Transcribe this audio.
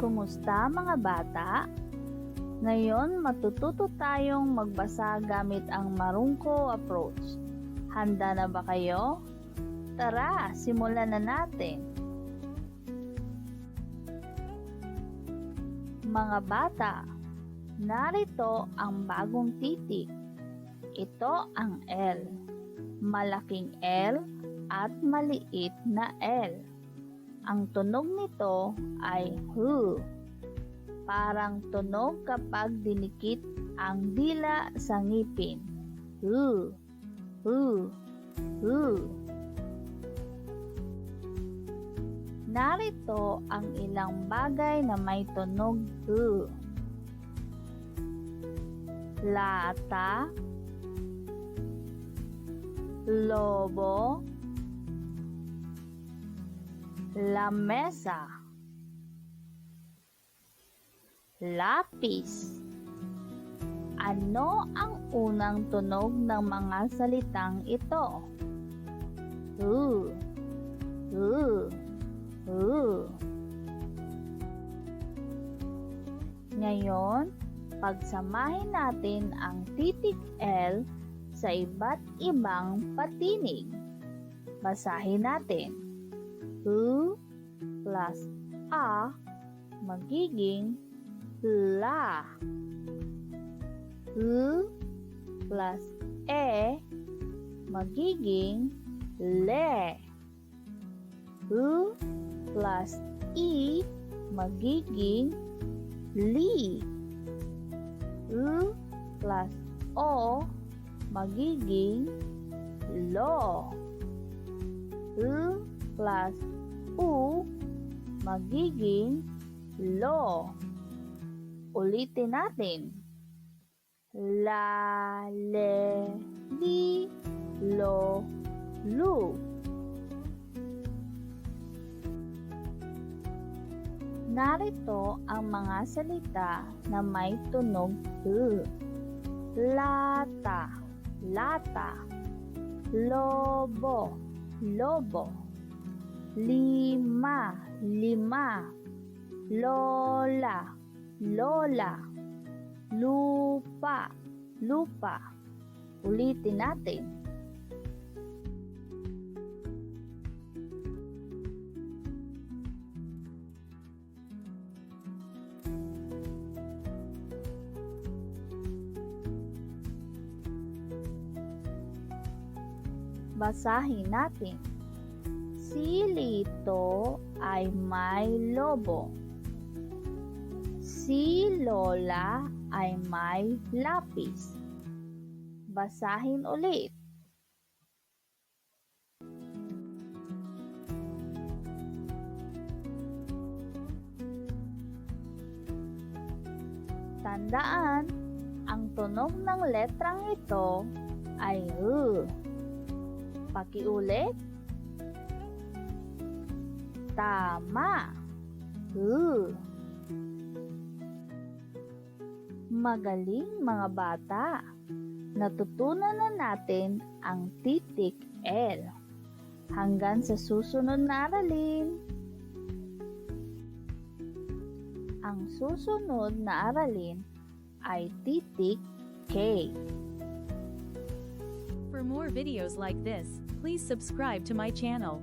Kumusta mga bata? Ngayon matututo tayong magbasa gamit ang marungko approach. Handa na ba kayo? Tara, simulan na natin. Mga bata, narito ang bagong titik. Ito ang L. Malaking L at maliit na L. Ang tunog nito ay hu. Parang tunog kapag dinikit ang dila sa ngipin. Hu, hu, hu. Narito ang ilang bagay na may tunog hu. Lata, lobo, lamesa, lapis. Ano ang unang tunog ng mga salitang ito? Hu, hu, hu. Ngayon, pagsamahin natin ang titik L sa iba't ibang patinig. Basahin natin. Hu plus a magiging la. Hu plus e magiging le. Hu plus i magiging li. U plus O magiging lo. U plus U magiging lo. Ulitin natin. La, le, li, lo, lu. Narito ang mga salita na may tunog u. Lata, lata. Lobo, lobo. Lima, lima. Lola, lola. Lupa, lupa. Ulitin natin. Basahin natin. Si Lito ay may lobo. Si Lola ay may lapis. Basahin ulit. Tandaan, ang tunog ng letrang ito ay U. Pakiulit. Tama. U. Magaling mga bata. Natutunan na natin ang titik L. Hanggang sa susunod na aralin. Ang susunod na aralin ay titik K. For more videos like this, please subscribe to my channel.